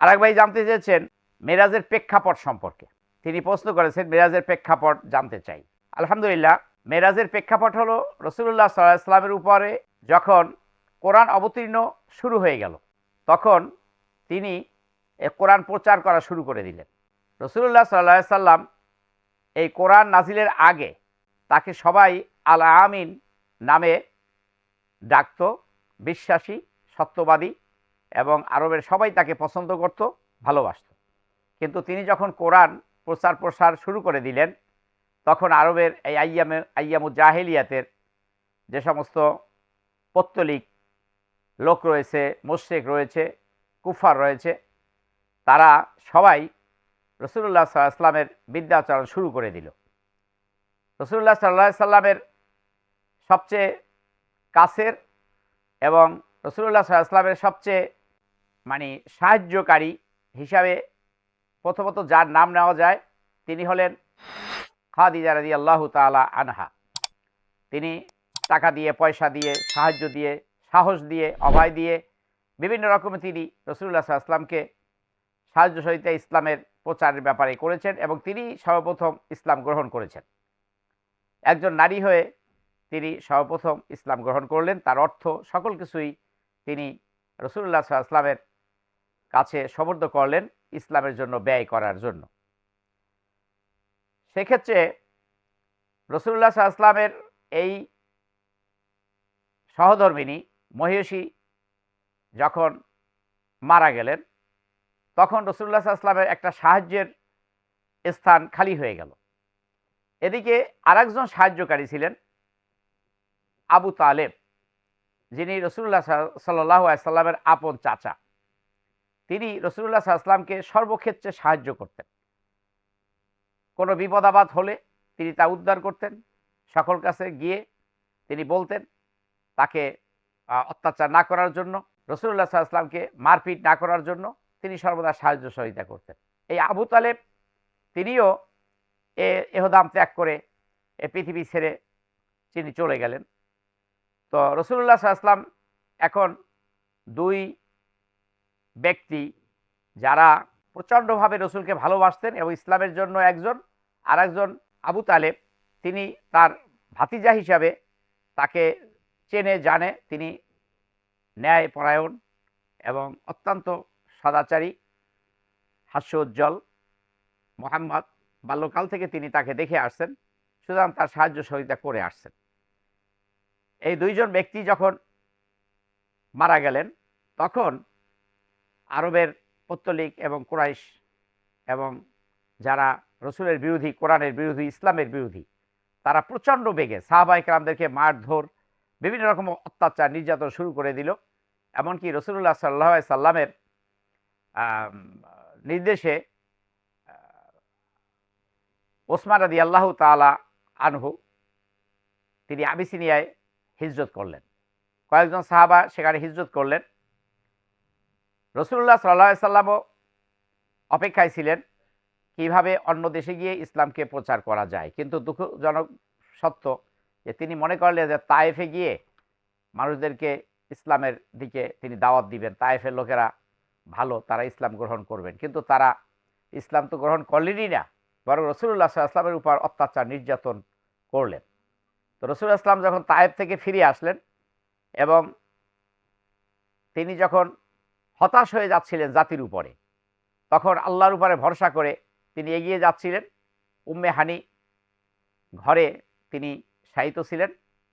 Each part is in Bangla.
আরেক ভাই জানতে চেয়েছেন মেরাজের প্রেক্ষাপট সম্পর্কে। তিনি প্রশ্ন করেছেন, মেরাজের প্রেক্ষাপট জানতে চাই। আলহামদুলিল্লাহ, মেরাজের প্রেক্ষাপট হলো রসুল্লাহ সাল্লাহ ইসলামের উপরে যখন কোরআন অবতীর্ণ শুরু হয়ে গেল, তখন তিনি কোরআন প্রচার করা শুরু করে দিলেন। রসুল্লাহ সাল্লাহ সাল্লাম এই কোরআন নাজিলের আগে তাকে সবাই আল আমিন নামে ডাকত, বিশ্বাসী, সত্যবাদী এবং আরবের সবাই তাকে পছন্দ করত, ভালোবাসত। কিন্তু তিনি যখন কোরআন প্রচার প্রসার শুরু করে দিলেন, তখন আরবের এই আইয়ামে আইয়ামু জাহেলিয়াতের যে সমস্ত পত্তলিক লোক রয়েছে মোশেক রয়েছে, কুফার রয়েছে, তারা সবাই রসুল্লাহ সাল্লাহ ইসলামের বিদ্যাচরণ শুরু করে দিল। রসুল্লাহ সাল্লাহ সাল্লামের সবচেয়ে কাছের এবং রসুল্লাহ সাল্লাহ ইসলামের সবচেয়ে মানে সাহায্যকারী হিসাবে প্রথমত যার নাম নেওয়া যায়, তিনি হলেন খাদিজা রাজি আল্লাহ তালা আনহা। তিনি টাকা দিয়ে, পয়সা দিয়ে, সাহায্য দিয়ে, সাহস দিয়ে, অভয় দিয়ে বিভিন্ন রকমের তিনি রসুল্লাহ আসলামকে সাহায্য সহিত ইসলামের প্রচারের ব্যাপারে করেছেন এবং তিনি সর্বপ্রথম ইসলাম গ্রহণ করেছেন। একজন নারী হয়ে তিনি সর্বপ্রথম ইসলাম গ্রহণ করলেন, তার অর্থ সকল কিছুই তিনি রসুল্লাহ সাল্লামের কাছে সমর্থ করলেন ইসলামের জন্য ব্যয় করার জন্য। সেক্ষেত্রে রসুল্লাহ সাল্লামের এই সহধর্মিনী মহিষী যখন মারা গেলেন, তখন রসুল্লাহ সাল্লামের একটা সাহায্যের স্থান খালি হয়ে গেল। এদিকে আরেকজন সাহায্যকারী ছিলেন আবু তালেব, যিনি রসুল্লাহ সাল্লাহ সাল্লামের আপন চাচা। তিনি রসুল্লাহ সাল্লামকে সর্বক্ষেত্রে সাহায্য করতেন। কোনো বিপদ আপদ হলে তিনি তা উদ্ধার করতেন, সকল কাছে গিয়ে তিনি বলতেন তাকে অত্যাচার না করার জন্য রসুল্লাহ সাল্লামকে মারপিট না করার জন্য তিনি সর্বদা সাহায্য সহযোগিতা করতেন। এই আবু তালেব তিনিও এ, এহদাম ত্যাগ করে এ পৃথিবী ছেড়ে তিনি চলে গেলেন। তো রসুল্লাহ সাল্লাম এখন দুই ব্যক্তি যারা প্রচণ্ডভাবে রসুলকে ভালোবাসতেন এবং ইসলামের জন্য একজন আর একজন আবু তালেব, তিনি তার ভাতিজা হিসাবে তাকে চেনে, জানে। তিনি ন্যায় পরায়ণ এবং অত্যন্ত সদাচারী, হাস্যোজ্জ্বল মোহাম্মদ। বাল্যকাল থেকে তিনি তাকে দেখে আসছেন, সুতরাং তার সাহায্য সহযোগিতা করে আসছেন। এই দুইজন ব্যক্তি যখন মারা গেলেন, তখন আরবের পত্তলিক এবং কোরাইশ এবং যারা রসুলের বিরোধী, কোরআনের বিরোধী, ইসলামের বিরোধী, তারা প্রচণ্ড বেগে সাহাবাইকরামদেরকে মারধর, বিভিন্ন রকম অত্যাচার, নির্যাতন শুরু করে দিল। এমনকি রসুল্লাহ সাল্লাহ সাল্লামের নির্দেশে ওসমান রাদি আল্লাহ তালা আনহু, তিনি আবিসিনিয়ায় হিজরত করলেন। কয়েকজন সাহাবা সেখানে হিজরত করলেন। রসুল্লাহ সাল্লাহ সাল্লামও অপেক্ষায় ছিলেন কীভাবে অন্য দেশে গিয়ে ইসলামকে প্রচার করা যায়। কিন্তু দুঃখজনক সত্য যে তিনি মনে করলেন যে তায়েফে গিয়ে মানুষদেরকে ইসলামের দিকে তিনি দাওয়াত দিবেন, তায়েফের লোকেরা ভালো, তারা ইসলাম গ্রহণ করবেন। কিন্তু তারা ইসলাম তো গ্রহণ করলেনই না, বরং রসুল্লাহ আসলামের উপর অত্যাচার নির্যাতন করলেন। তো রসুল আসলাম যখন তায়েব থেকে ফিরে আসলেন এবং তিনি যখন হতাশ হয়ে যাচ্ছিলেন জাতির উপরে। তখন আল্লাহর উপরে ভরসা করে তিনি এগিয়ে যাচ্ছিলেন। উম্মে হানি ঘরে তিনি শায়িত ছিলেন।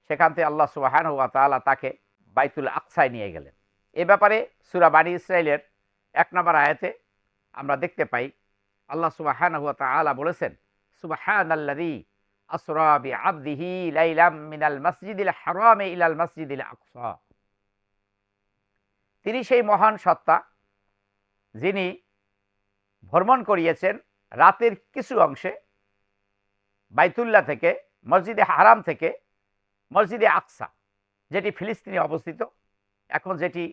সেখান থেকে আল্লাহ সুবাহান হুয়া তালা তাকে বাইতুল আকসায় নিয়ে গেলেন। এ ব্যাপারে সুরা বানী ইসরায়েলের এক নম্বর আয়াতে আমরা দেখতে পাই, আল্লাহ সুবাহান হুয়া তালা বলেছেন সুবাহান আল্লাদি আসরাবি আবদিহি লাইলাম মিনাল মসজিদিল হারামে ইলাল মসজিদিল আকসা। তিনি সেই মহান সত্তা যিনি ভ্রমণ করিয়েছেন রাতের কিছু অংশে বাইতুল্লাহ থেকে, মসজিদে হারাম থেকে, মসজিদে আকসা, যেটি ফিলিস্তিনে অবস্থিত। এখন যেটি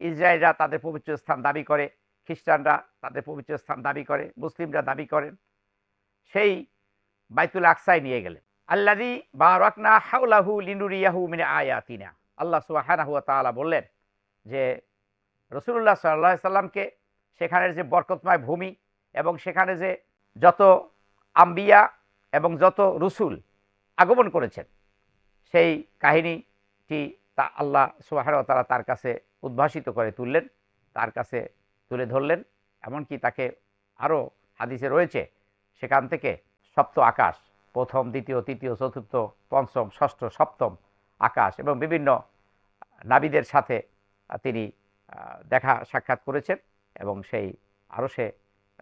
ইসরায়েলরা তাদের পবিত্র স্থান দাবি করে, খ্রিস্টানরা তাদের পবিত্র স্থান দাবি করে, মুসলিমরা দাবি করেন, সেই বাইতুল আকসায় নিয়ে গেলেন। আল্লাদি বা রকনা হাউলাহু লিনুরিয়াহু মিনে আয়াতিনা। আল্লাহ সুবাহানা তালা বললেন যে রসুল্লাহ সাল্লাহ সাল্লামকে সেখানের যে বরকতময় ভূমি এবং সেখানে যে যত আম্বিয়া এবং যত রসুল আগমন করেছেন, সেই কাহিনীটি তা আল্লাহ সুবাহ তারা তার কাছে উদ্ভাসিত করে তুললেন, তার কাছে তুলে ধরলেন। এমনকি তাকে আরও হাদিসে রয়েছে, সেখান থেকে সপ্ত আকাশ, প্রথম, দ্বিতীয়, তৃতীয়, চতুর্থ, পঞ্চম, ষষ্ঠ, সপ্তম আকাশ এবং বিভিন্ন নাবিদের সাথে তিনি দেখা সাক্ষাৎ করেছেন এবং সেই আরও সে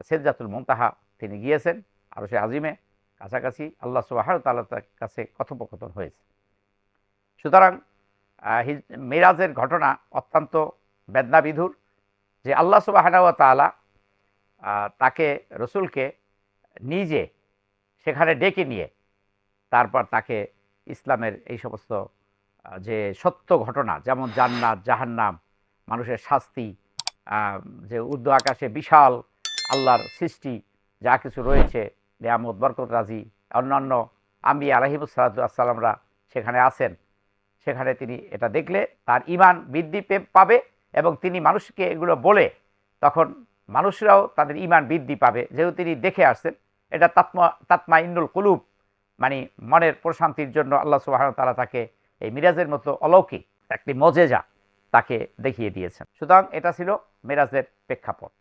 সেজাতুল মুনতাহা তিনি গিয়েছেন আরও সে আজিমে কাছাকাছি আল্লাহ তাল্লাহ তার কাছে কথোপকথন হয়েছে। সুতরাং মিরাজের ঘটনা অত্যন্ত বেদনাবিধুর যে আল্লাহ সুবাহ তালা তাকে, রসুলকে নিজে সেখানে ডেকে নিয়ে তারপর তাকে ইসলামের এই সমস্ত যে সত্য ঘটনা যেমন জান্নাত, জাহান্নাম মানুষের শাস্তি যে উর্দু আকাশে বিশাল আল্লাহর সৃষ্টি, যা কিছু রয়েছে, নিয়ামত, বরকত, রাজি, অন্যান্য আম্বি আলহিমুসালামরা সেখানে আছেন। সেখানে তিনি এটা দেখলে তার ইমান বৃদ্ধি পাবে এবং তিনি মানুষকে এগুলো বলে তখন মানুষরাও তাদের ইমান বৃদ্ধি পাবে। যেহেতু তিনি দেখে আসছেন, এটা তাৎমা তাৎমা ইন্নুল কুলুব মানে মনের প্রশান্তির জন্য আল্লাহ সুবাহ তারা তাকে এই মিরাজের মতো অলৌকিক একটি মজেজা তাকে দেখিয়ে দিয়েছেন। সুতরাং এটা ছিল মেরাজের প্রেক্ষাপট।